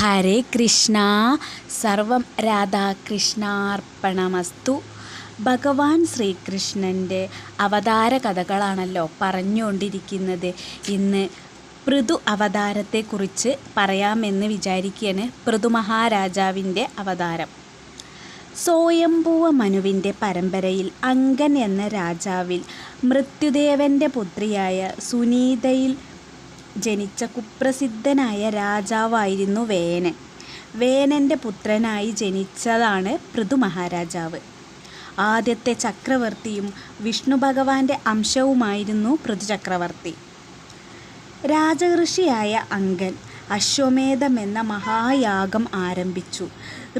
ഹരേ കൃഷ്ണ. സർവം രാധാകൃഷ്ണാർപ്പണമസ്തു. ഭഗവാൻ ശ്രീകൃഷ്ണന്റെ അവതാര കഥകളാണല്ലോ പറഞ്ഞുകൊണ്ടിരിക്കുന്നത്. ഇന്ന് പൃഥു അവതാരത്തെക്കുറിച്ച് പറയാമെന്ന് വിചാരിക്കുകയാണ് പൃഥു മഹാരാജാവിന്റെ അവതാരം. സ്വയംഭൂവ മനുവിന്റെ പരമ്പരയിൽ അങ്കൻ എന്ന രാജാവിൽ മൃത്യുദേവന്റെ പുത്രിയായ സുനീതയിൽ ജനിച്ച കുപ്രസിദ്ധനായ രാജാവായിരുന്നു വേനൻ. വേനന്റെ പുത്രനായി ജനിച്ചതാണ് പൃഥു മഹാരാജാവ്. ആദ്യത്തെ ചക്രവർത്തിയും വിഷ്ണു ഭഗവാന്റെ അംശവുമായിരുന്നു പൃഥു ചക്രവർത്തി. രാജഋഷിയായ അങ്കൻ അശ്വമേധം എന്ന മഹായാഗം ആരംഭിച്ചു.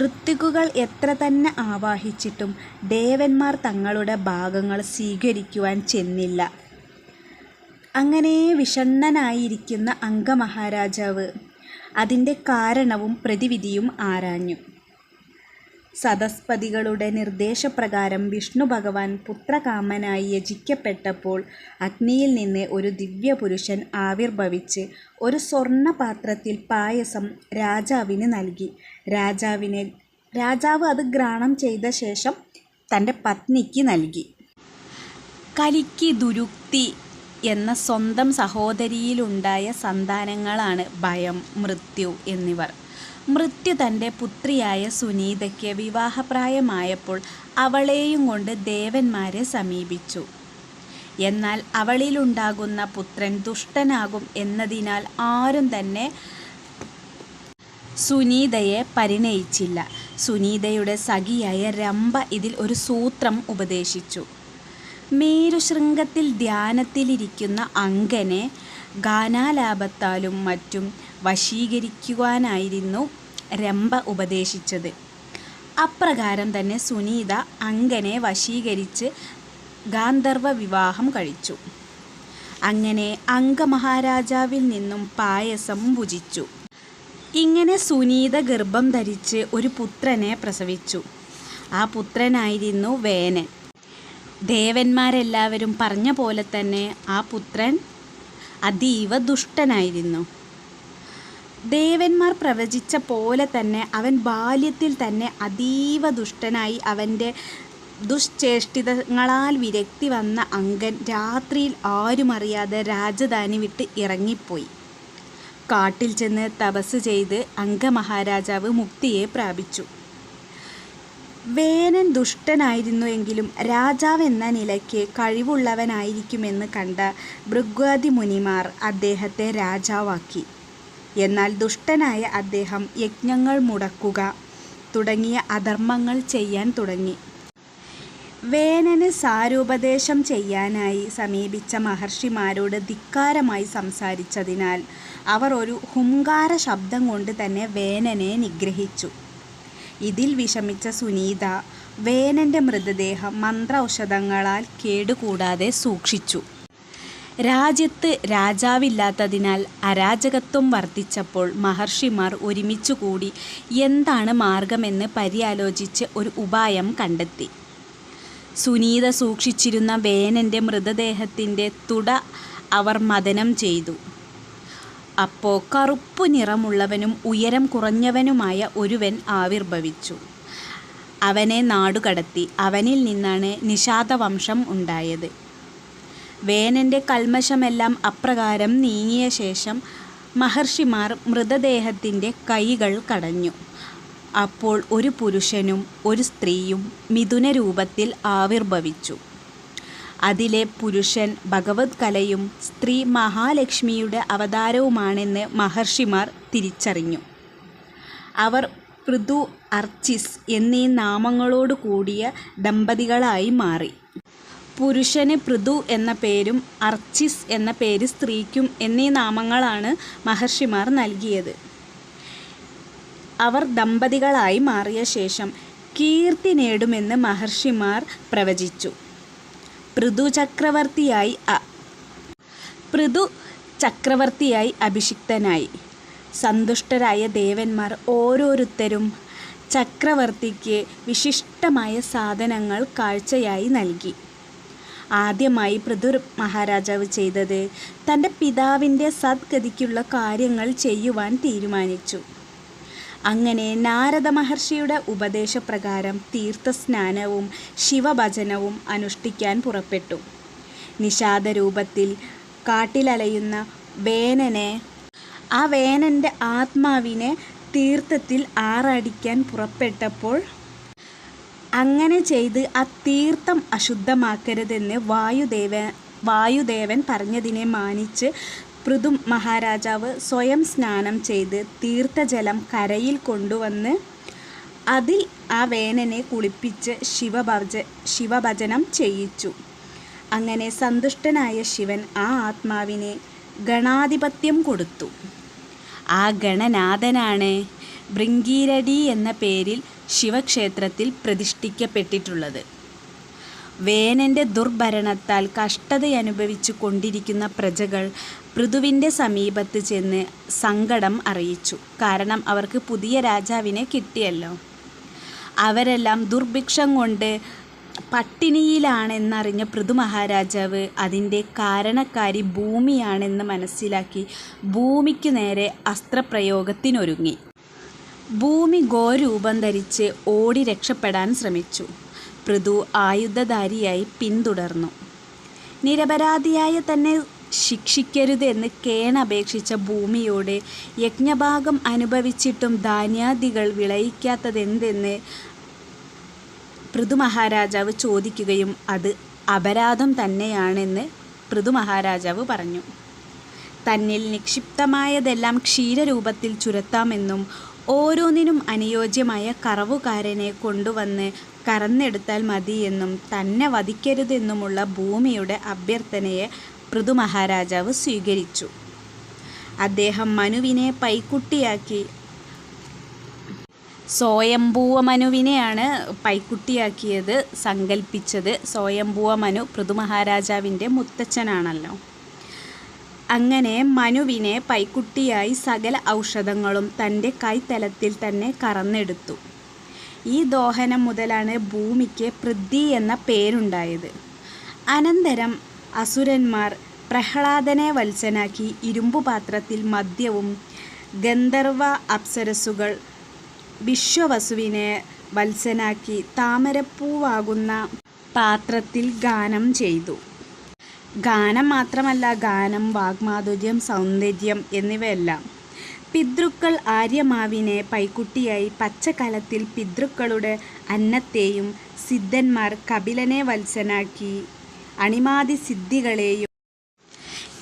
ഋത്തികുകൾ എത്ര തന്നെ ആവാഹിച്ചിട്ടും ദേവന്മാർ തങ്ങളുടെ ഭാഗങ്ങൾ സ്വീകരിക്കുവാൻ ചെന്നില്ല. അങ്ങനെ വിഷണ്ണനായിരിക്കുന്ന അംഗമഹാരാജാവ് അതിന്റെ കാരണവും പ്രതിവിധിയും ആരാഞ്ഞു. സദസ്പതികളുടെ നിർദ്ദേശപ്രകാരം വിഷ്ണു ഭഗവാൻ പുത്രകാമനായി യജിക്കപ്പെട്ടപ്പോൾ അഗ്നിയിൽ നിന്ന് ഒരു ദിവ്യപുരുഷൻ ആവിർഭവിച്ച് ഒരു സ്വർണപാത്രത്തിൽ പായസം രാജാവിന് നൽകി. രാജാവിനെ രാജാവ് അത് ഗ്രാണം ചെയ്ത ശേഷം തന്റെ പത്നിക്ക് നൽകി. കലിക്ക് ദുരുക്തി എന്ന സ്വന്തം സഹോദരിയിലുണ്ടായ സന്താനങ്ങളാണ് ഭയം മൃത്യു എന്നിവർ. മൃത്യു തന്റെ പുത്രിയായ സുനീതയ്ക്ക് വിവാഹപ്രായമായപ്പോൾ അവളെയും കൊണ്ട് ദേവന്മാരെ സമീപിച്ചു. എന്നാൽ അവളിലുണ്ടാകുന്ന പുത്രൻ ദുഷ്ടനാകും എന്നതിനാൽ ആരും തന്നെ സുനീതയെ പരിണയിച്ചില്ല. സുനീതയുടെ സഖിയായ രംഭ ഇതിൽ ഒരു സൂത്രം ഉപദേശിച്ചു. മേരുശൃംഗത്തിൽ ധ്യാനത്തിലിരിക്കുന്ന അങ്കനെ ഗാനാലാപത്താലും മറ്റും വശീകരിക്കുവാനായിരുന്നു രംഭ ഉപദേശിച്ചത്. അപ്രകാരം തന്നെ സുനീത അങ്കനെ വശീകരിച്ച് ഗാന്ധർവ വിവാഹം കഴിച്ചു. അങ്ങനെ അംഗമഹാരാജാവിൽ നിന്നും പായസം ഭുജിച്ചു. ഇങ്ങനെ സുനീത ഗർഭം ധരിച്ച് ഒരു പുത്രനെ പ്രസവിച്ചു. ആ പുത്രനായിരുന്നു വേനൻ. ദേവന്മാരെല്ലാവരും പറഞ്ഞ പോലെ തന്നെ ആ പുത്രൻ അതീവ ദുഷ്ടനായിരുന്നു. ദേവന്മാർ പ്രവചിച്ച പോലെ തന്നെ അവൻ ബാല്യത്തിൽ തന്നെ അതീവ ദുഷ്ടനായി അവന്റെ ദുശ്ചേഷ്ടിതങ്ങളാൽ വിരക്തി വന്ന അങ്കൻ രാത്രിയിൽ ആരുമറിയാതെ രാജധാനി വിട്ട് ഇറങ്ങിപ്പോയി. കാട്ടിൽ ചെന്ന് തപസ് ചെയ്ത് അംഗമഹാരാജാവ് മുക്തിയെ പ്രാപിച്ചു. വേനൻ ദുഷ്ടനായിരുന്നുവെങ്കിലും രാജാവ് എന്ന നിലയ്ക്ക് കഴിവുള്ളവനായിരിക്കുമെന്ന് കണ്ട ഭൃഗ്വാദി മുനിമാർ അദ്ദേഹത്തെ രാജാവാക്കി. എന്നാൽ ദുഷ്ടനായ അദ്ദേഹം യജ്ഞങ്ങൾ മുടക്കുക തുടങ്ങിയ അധർമ്മങ്ങൾ ചെയ്യാൻ തുടങ്ങി. വേനന് സാരോപദേശം ചെയ്യാനായി സമീപിച്ച മഹർഷിമാരോട് ധിക്കാരമായി സംസാരിച്ചതിനാൽ അവർ ഒരു ഹുങ്കാര ശബ്ദം കൊണ്ട് തന്നെ വേനനെ നിഗ്രഹിച്ചു. ഇതിൽ വിഷമിച്ച സുനീത വേനന്റെ മൃതദേഹം മന്ത്രൌഷധങ്ങളാൽ കേടുകൂടാതെ സൂക്ഷിച്ചു. രാജ്യത്ത് രാജാവില്ലാത്തതിനാൽ അരാജകത്വം വർദ്ധിച്ചപ്പോൾ മഹർഷിമാർ ഒരുമിച്ചുകൂടി എന്താണ് മാർഗമെന്ന് പര്യാലോചിച്ച് ഒരു ഉപായം കണ്ടെത്തി. സുനീത സൂക്ഷിച്ചിരുന്ന വേനന്റെ മൃതദേഹത്തിന്റെ തുട അവർ മദനം ചെയ്തു. അപ്പോൾ കറുപ്പു നിറമുള്ളവനും ഉയരം കുറഞ്ഞവനുമായ ഒരുവൻ ആവിർഭവിച്ചു. അവനെ നാടുകടത്തി. അവനിൽ നിന്നാണ് നിഷാദവംശം ഉണ്ടായത്. വേനന്റെ കൽമശമെല്ലാം അപ്രകാരം നീങ്ങിയ ശേഷം മഹർഷിമാർ മൃതദേഹത്തിന്റെ കൈകൾ കടഞ്ഞു. അപ്പോൾ ഒരു പുരുഷനും ഒരു സ്ത്രീയും മിഥുന രൂപത്തിൽ ആവിർഭവിച്ചു. അതിലെ പുരുഷൻ ഭഗവത് കലയും സ്ത്രീ മഹാലക്ഷ്മിയുടെ അവതാരവുമാണെന്ന് മഹർഷിമാർ തിരിച്ചറിഞ്ഞു. അവർ പൃഥു അർച്ചിസ് എന്നീ നാമങ്ങളോട് കൂടിയ ദമ്പതികളായി മാറി. പുരുഷന് പൃഥു എന്ന പേരും അർച്ചിസ് എന്ന പേര് സ്ത്രീക്കും എന്നീ നാമങ്ങളാണ് മഹർഷിമാർ നൽകിയത്. അവർ ദമ്പതികളായി മാറിയ ശേഷം കീർത്തി നേടുമെന്ന് മഹർഷിമാർ പ്രവചിച്ചു. പൃഥു ചക്രവർത്തിയായി പൃഥു ചക്രവർത്തിയായി അഭിഷിക്തനായി. സന്തുഷ്ടരായ ദേവന്മാർ ഓരോരുത്തരും ചക്രവർത്തിക്ക് വിശിഷ്ടമായ സാധനങ്ങൾ കാഴ്ചയായി നൽകി. ആദ്യമായി പൃഥു മഹാരാജാവ് ചെയ്തത് തന്റെ പിതാവിന്റെ സദ്ഗതിക്കുള്ള കാര്യങ്ങൾ ചെയ്യുവാൻ തീരുമാനിച്ചു. അങ്ങനെ നാരദ മഹർഷിയുടെ ഉപദേശപ്രകാരം തീർത്ഥസ്നാനവും ശിവഭജനവും അനുഷ്ഠിക്കാൻ പുറപ്പെട്ടു. നിഷാദരൂപത്തിൽ കാട്ടിലലയുന്ന വേനനെ ആ വേനന്റെ ആത്മാവിനെ തീർത്ഥത്തിൽ ആറടിക്കാൻ പുറപ്പെട്ടപ്പോൾ അങ്ങനെ ചെയ്ത് ആ തീർത്ഥം അശുദ്ധമാക്കരുതെന്ന് വായുദേവ വായുദേവൻ പറഞ്ഞതിനെ മാനിച്ച് പൃഥു മഹാരാജാവ് സ്വയം സ്നാനം ചെയ്ത് തീർത്ഥജലം കരയിൽ കൊണ്ടുവന്ന് അതിൽ ആ വേനനെ കുളിപ്പിച്ച് ശിവഭജ ശിവഭജനം ചെയ്യിച്ചു. അങ്ങനെ സന്തുഷ്ടനായ ശിവൻ ആ ആത്മാവിനെ ഗണാധിപത്യം കൊടുത്തു. ആ ഗണനാഥനാണ് ബൃങ്കീരടി എന്ന പേരിൽ ശിവക്ഷേത്രത്തിൽ പ്രതിഷ്ഠിക്കപ്പെട്ടിട്ടുള്ളത്. വേനന്റെ ദുർഭരണത്താൽ കഷ്ടതയനുഭവിച്ചു കൊണ്ടിരിക്കുന്ന പ്രജകൾ പൃഥുവിന്റെ സമീപത്ത് ചെന്ന് സങ്കടം അറിയിച്ചു. കാരണം അവർക്ക് പുതിയ രാജാവിനെ കിട്ടിയല്ലോ. അവരെല്ലാം ദുർഭിക്ഷം കൊണ്ട് പട്ടിണിയിലാണെന്നറിഞ്ഞ പൃഥു മഹാരാജാവ് അതിന്റെ കാരണക്കാരി ഭൂമിയാണെന്ന് മനസ്സിലാക്കി ഭൂമിക്ക് നേരെ അസ്ത്രപ്രയോഗത്തിനൊരുങ്ങി. ഭൂമി ഗോരൂപം ധരിച്ച് ഓടി രക്ഷപ്പെടാൻ ശ്രമിച്ചു. പൃഥു ആയുധധാരിയായി പിന്തുടർന്നു. നിരപരാധിയായ തന്നെ ശിക്ഷിക്കരുതെന്ന് കേണപേക്ഷിച്ച ഭൂമിയോട് യജ്ഞഭാഗം അനുഭവിച്ചിട്ടും ധാന്യാദികൾ വിളയിക്കാത്തതെന്തെന്ന് പൃഥു മഹാരാജാവ് ചോദിക്കുകയും അത് അപരാധം തന്നെയാണെന്ന് പൃഥു മഹാരാജാവ് പറഞ്ഞു. തന്നിൽ നിക്ഷിപ്തമായതെല്ലാം ക്ഷീരരൂപത്തിൽ ചുരത്താമെന്നും ഓരോന്നിനും അനുയോജ്യമായ കറവുകാരനെ കൊണ്ടുവന്ന് കറന്നെടുത്താൽ മതിയെന്നും തന്നെ വധിക്കരുതെന്നുമുള്ള ഭൂമിയുടെ അഭ്യർത്ഥനയെ പൃഥു മഹാരാജാവ് സ്വീകരിച്ചു. അദ്ദേഹം മനുവിനെ പൈക്കുട്ടിയാക്കി സ്വയംഭൂവ മനുവിനെയാണ് പൈക്കുട്ടിയാക്കിയത് സങ്കല്പിച്ചത് സ്വയംഭൂവ മനു പൃഥു മഹാരാജാവിന്റെ മുത്തച്ഛനാണല്ലോ. അങ്ങനെ മനുവിനെ പൈക്കുട്ടിയായി സകല ഔഷധങ്ങളും തന്റെ കൈത്തലത്തിൽ തന്നെ കറന്നെടുത്തു. ഈ ദോഹനം മുതലാണ് ഭൂമിക്ക് പൃഥ്വി എന്ന പേരുണ്ടായത്. അനന്തരം അസുരന്മാർ പ്രഹ്ലാദനെ വത്സനാക്കി ഇരുമ്പുപാത്രത്തിൽ മദ്യവും ഗന്ധർവ അപ്സരസുകൾ വിശ്വവസുവിനെ വത്സനാക്കി താമരപ്പൂവാകുന്ന പാത്രത്തിൽ ഗാനം ചെയ്തു. ഗാനം മാത്രമല്ല ഗാനം വാഗ്മാധുര്യം സൗന്ദര്യം എന്നിവയെല്ലാം. പിതൃക്കൾ ആര്യമാവിനെ പൈക്കുട്ടിയായി പച്ചക്കലത്തിൽ പിതൃക്കളുടെ അന്നത്തെയും സിദ്ധന്മാർ കപിലനെ വത്സനാക്കി. അണിമാതി സിദ്ധികളെയും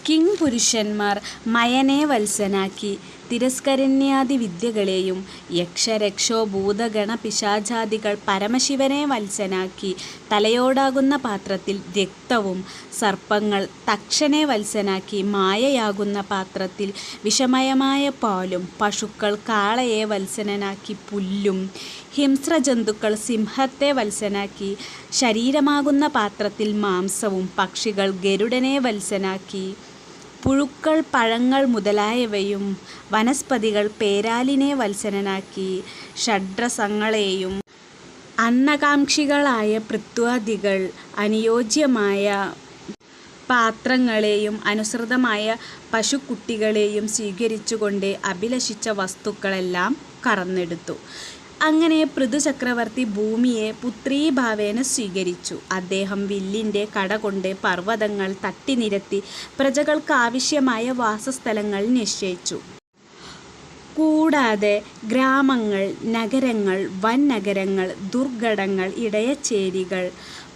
കിങ് പുരുഷന്മാർ മയനെ വത്സനാക്കി. തിരസ്കരണ്യാദി വിദ്യകളെയും യക്ഷരക്ഷോ ഭൂതഗണ പിശാചാദികൾ പരമശിവനെ വത്സനാക്കി തലയോടാകുന്ന പാത്രത്തിൽ രക്തവും സർപ്പങ്ങൾ തക്ഷനെ വത്സനാക്കി മായയാകുന്ന പാത്രത്തിൽ വിഷമയമായ പാലും പശുക്കൾ കാളയെ വത്സനാക്കി പുല്ലും ഹിംസ്രജന്തുക്കൾ സിംഹത്തെ വത്സനാക്കി ശരീരമാകുന്ന പാത്രത്തിൽ മാംസവും പക്ഷികൾ ഗരുഡനെ വത്സനാക്കി പുഴുക്കൾ പഴങ്ങൾ മുതലായവയും വനസ്പതികൾ പേരാലിനെ വത്സരനാക്കി ഷഡ്രസങ്ങളെയും അന്നകാംക്ഷികളായ പൃഥ്വാദികൾ അനുയോജ്യമായ പാത്രങ്ങളെയും അനുസൃതമായ പശുക്കുട്ടികളെയും സ്വീകരിച്ചുകൊണ്ട് അഭിലഷിച്ച വസ്തുക്കളെല്ലാം കറന്നെടുത്തു. അങ്ങനെ പൃഥു ചക്രവർത്തി ഭൂമിയെ പുത്രീഭാവേന സ്വീകരിച്ചു. അദ്ദേഹം വില്ലിന്റെ കട കൊണ്ട് പർവതങ്ങൾ തട്ടിനിരത്തി പ്രജകൾക്ക് ആവശ്യമായ വാസസ്ഥലങ്ങൾ നിശ്ചയിച്ചു. കൂടാതെ ഗ്രാമങ്ങൾ നഗരങ്ങൾ വൻ നഗരങ്ങൾ ദുർഘടങ്ങൾ ഇടയച്ചേരികൾ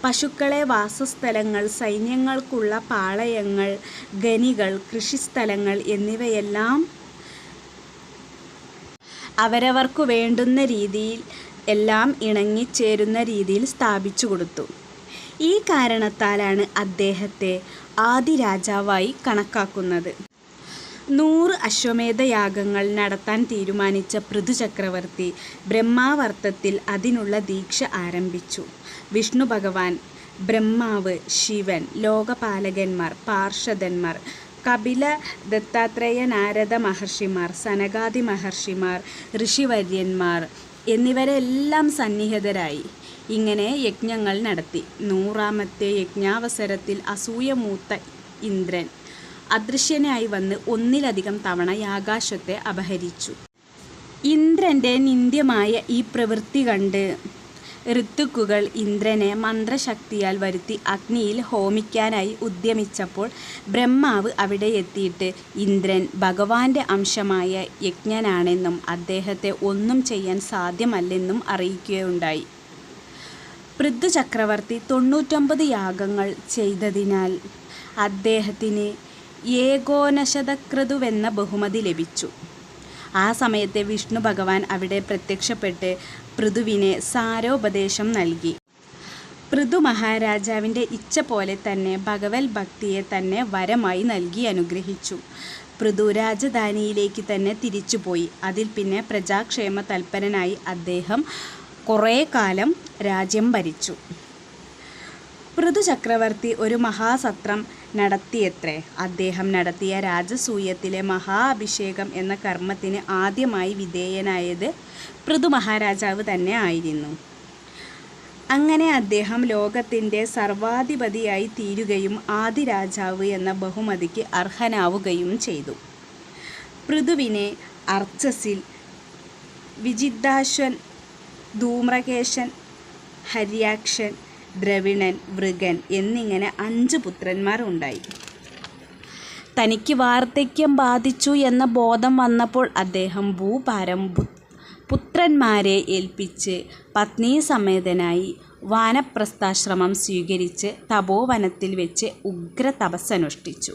പശുക്കളെ വാസസ്ഥലങ്ങൾ സൈന്യങ്ങൾക്കുള്ള പാളയങ്ങൾ ഖനികൾ കൃഷിസ്ഥലങ്ങൾ എന്നിവയെല്ലാം അവരവർക്കു വേണ്ടുന്ന രീതിയിൽ എല്ലാം ഇണങ്ങിച്ചേരുന്ന രീതിയിൽ സ്ഥാപിച്ചു കൊടുത്തു. ഈ കാരണത്താലാണ് അദ്ദേഹത്തെ ആദി രാജാവായി കണക്കാക്കുന്നത്. നൂറ് അശ്വമേധ യാഗങ്ങൾ നടത്താൻ തീരുമാനിച്ച പൃഥു ചക്രവർത്തി ബ്രഹ്മാവർത്തത്തിൽ അതിനുള്ള ദീക്ഷ ആരംഭിച്ചു. വിഷ്ണു ഭഗവാൻ ബ്രഹ്മാവ് ശിവൻ ലോകപാലകന്മാർ പാർഷദന്മാർ കപില ദത്താത്രേയ നാരദ മഹർഷിമാർ സനകാദി മഹർഷിമാർ ഋഷിവര്യന്മാർ എന്നിവരെല്ലാം സന്നിഹിതരായി. ഇങ്ങനെ യജ്ഞങ്ങൾ നടത്തി. നൂറാമത്തെ യജ്ഞാവസരത്തിൽ അസൂയമൂത്ത ഇന്ദ്രൻ അദൃശ്യനായി വന്ന് ഒന്നിലധികം തവണ ആകാശത്തെ അപഹരിച്ചു. ഇന്ദ്രന്റെ നിന്ദ്യമായ ഈ പ്രവൃത്തി കണ്ട് ഋത്തുക്കുകൾ ഇന്ദ്രനെ മന്ത്രശക്തിയാൽ വരുത്തി അഗ്നിയിൽ ഹോമിക്കാനായി ഉദ്യമിച്ചപ്പോൾ ബ്രഹ്മാവ് അവിടെയെത്തിയിട്ട് ഇന്ദ്രൻ ഭഗവാന്റെ അംശമായ യജ്ഞനാണെന്നും അദ്ദേഹത്തെ ഒന്നും ചെയ്യാൻ സാധ്യമല്ലെന്നും അറിയിക്കുകയുണ്ടായി. പൃഥ്വി ചക്രവർത്തി തൊണ്ണൂറ്റൊമ്പത് യാഗങ്ങൾ ചെയ്തതിനാൽ അദ്ദേഹത്തിന് ഏകോനശതക്രതുവെന്ന ബഹുമതി ലഭിച്ചു. ആ സമയത്ത് വിഷ്ണു ഭഗവാൻ അവിടെ പ്രത്യക്ഷപ്പെട്ട് പൃഥുവിനെ സാരോപദേശം നൽകി. പൃഥു മഹാരാജാവിന്റെ ഇച്ഛ പോലെ തന്നെ ഭഗവത് ഭക്തിയെ തന്നെ വരമായി നൽകി അനുഗ്രഹിച്ചു. പൃഥു രാജധാനിയിലേക്ക് തന്നെ തിരിച്ചുപോയി. അതിൽ പിന്നെ പ്രജാക്ഷേമ തൽപരനായി അദ്ദേഹം കുറേ കാലം രാജ്യം ഭരിച്ചു. പൃഥു ചക്രവർത്തി ഒരു മഹാസത്രം നടത്തിയത്രേ? അദ്ദേഹം നടത്തിയ രാജസൂയത്തിലെ മഹാഅഭിഷേകം എന്ന കർമ്മത്തിന് ആദ്യമായി വിധേയനായത് പൃഥു മഹാരാജാവ് തന്നെ ആയിരുന്നു. അങ്ങനെ അദ്ദേഹം ലോകത്തിന്റെ സർവാധിപതിയായി തീരുകയും ആദിരാജാവ് എന്ന ബഹുമതിക്ക് അർഹനാവുകയും ചെയ്തു. പൃഥുവിനെ അർച്ചസിൽ വിജിദ്ധാശ്വൻ ധൂമ്രകേശൻ ഹര്യാക്ഷൻ ദ്രവിണൻ വൃഗൻ എന്നിങ്ങനെ അഞ്ച് പുത്രന്മാർ ഉണ്ടായി. തനിക്ക് വാർദ്ധക്യം ബാധിച്ചു എന്ന ബോധം വന്നപ്പോൾ അദ്ദേഹം ഭൂഭാരം പുത്രന്മാരെ ഏൽപ്പിച്ച് പത്നീസമേതനായി വാനപ്രസ്ഥാശ്രമം സ്വീകരിച്ച് തപോവനത്തിൽ വെച്ച് ഉഗ്ര തപസ്സനുഷ്ഠിച്ചു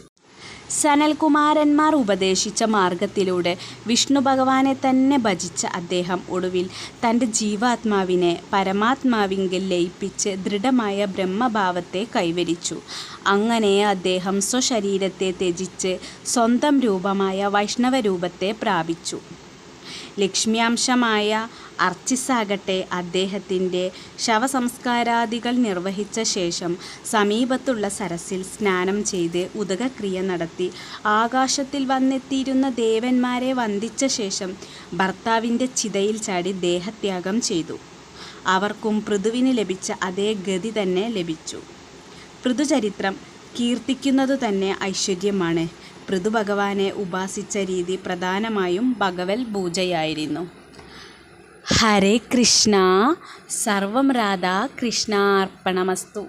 സനൽകുമാരന്മാർ ഉപദേശിച്ച മാർഗത്തിലൂടെ വിഷ്ണു ഭഗവാനെ തന്നെ ഭജിച്ച അദ്ദേഹം ഒടുവിൽ തന്റെ ജീവാത്മാവിനെ പരമാത്മാവിങ്കിൽ ലയിപ്പിച്ച് ദൃഢമായ ബ്രഹ്മഭാവത്തെ കൈവരിച്ചു. അങ്ങനെ അദ്ദേഹം സ്വശരീരത്തെ ത്യജിച്ച് സ്വന്തം രൂപമായ വൈഷ്ണവ രൂപത്തെ പ്രാപിച്ചു. ലക്ഷ്മ്യാംശമായ അർച്ചിസാകട്ടെ അദ്ദേഹത്തിന്റെ ശവസംസ്കാരാദികൾ നിർവഹിച്ച ശേഷം സമീപത്തുള്ള സരസിൽ സ്നാനം ചെയ്ത് ഉദകക്രിയ നടത്തി. ആകാശത്തിൽ വന്നെത്തിയിരുന്ന ദേവന്മാരെ വന്ദിച്ച ശേഷം ഭർത്താവിന്റെ ചിതയിൽ ചാടി ദേഹത്യാഗം ചെയ്തു. അവർക്കും പൃഥുവിന് ലഭിച്ച അതേ ഗതി തന്നെ ലഭിച്ചു. പൃഥുചരിത്രം കീർത്തിക്കുന്നതു തന്നെ ഐശ്വര്യമാണ്. പൃഥു ഭഗവാനെ ഉപാസിച്ച രീതി പ്രധാനമായും ഭഗവൽ പൂജയായിരുന്നു. ഹരേ കൃഷ്ണ സർവം രാധാ കൃഷ്ണാർപ്പണമസ്തു.